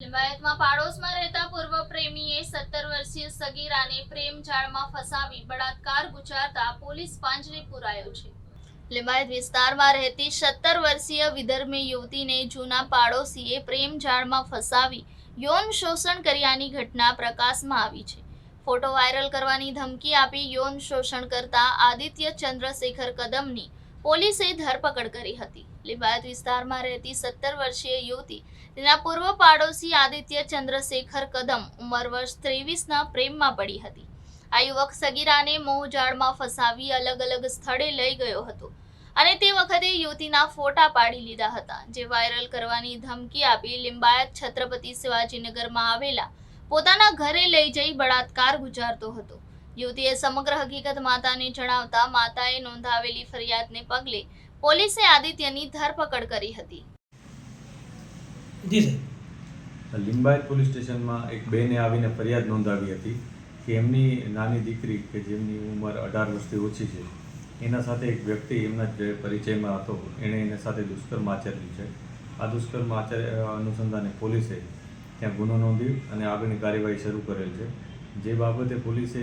લિંબાયતમાં પાડોશમાં રહેતા પૂર્વ પ્રેમીએ સત્તર વર્ષીય સગીરાને પ્રેમ જાળમાં ફસાવી, બળાત્કાર ગુજારતા પોલીસ પાંજરે પુરાયો છે. લિંબાયત વિસ્તારમાં રહેતી સત્તર વર્ષીય વિધર્મી યુવતીને જૂના પાડોશીએ પ્રેમ જાળમાં ફસાવી, યૌન શોષણ કર્યાની ઘટના પ્રકાશમાં આવી છે. ફોટો વાયરલ કરવાની ધમકી આપી યૌન શોષણ કરતા આદિત્ય ચંદ્રશેખર કદમની પોલીસે ધરપકડ કરી હતી. લિંબાયત વિસ્તારમાં રહેતી સત્તર વર્ષીય યુવતી, તેના પૂર્વ પાડોશી આદિત્ય ચંદ્રશેખર કદમ, ઉંમર વર્ષ ત્રેવીસના પ્રેમમાં પડી હતી. આ યુવક સગીરાને મોહજાળમાં ફસાવી અલગ અલગ સ્થળે લઈ ગયો હતો અને તે વખતે યુવતીના ફોટા પાડી લીધા હતા, જે વાયરલ કરવાની ધમકી આપી લિંબાયત છત્રપતિ શિવાજીનગરમાં આવેલા પોતાના ઘરે લઈ જઈ બળાત્કાર ગુજારતો હતો. યુવતીએ સમગ્ર હકીકત માતાને જણાવતા માતાએ નોંધાવેલી ફરિયાદને પગલે પોલીસે આદિત્યની ધરપકડ કરી હતી. જી લિંબાયત પોલીસ સ્ટેશનમાં એક બેને આવીને ફરિયાદ નોંધાવી હતી કે એમની નાની દીકરી કે જેમની ઉંમર અઢાર વર્ષથી ઓછી છે એના સાથે એક વ્યક્તિ એમના જે પરિચયમાં હતો. એણે એના સાથે દુષ્કર્મ આચર્યું છે. આ દુષ્કર્મ આચર અનુસંધાને પોલીસે ત્યાં ગુનો નોંધી અને આગળની કાર્યવાહી શરૂ કરેલ છે. જે બાબતે પોલીસે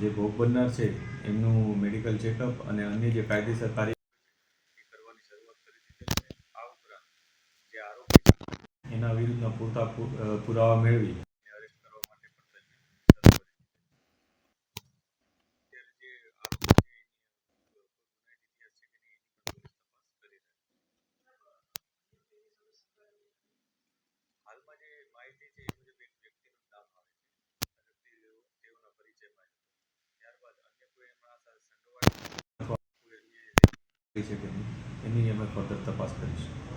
જે ભોગ બનનાર છે એમનું મેડિકલ ચેકઅપ અને અન્ય જે કાયદેસર કાર્ય છે જે છે એના વિરુદ્ધના પૂરતા પુરાવા મેળવી. એને અરેસ્ટ કરવા માટે પણ તજવીજ શરૂ કરી દીધી છે. અત્યારે જે આરોપી છે એની કોઈ ગુનાહિત ઇતિહાસ છે કે નહીં એની પણ પોલીસ તપાસ કરી રહી છે. હાલમાં જે માહિતી છે એ મુજબ એક વ્યક્તિનું નામ આવે છે આ વ્યક્તિ તેઓના પરિચયમાં છે ત્યારબાદ અન્ય કોઈ એમના સાથે સંડોવાયેલ અથવા કોઈ એ કરી છે એની અમે ફર્ધર તપાસ કરીશું.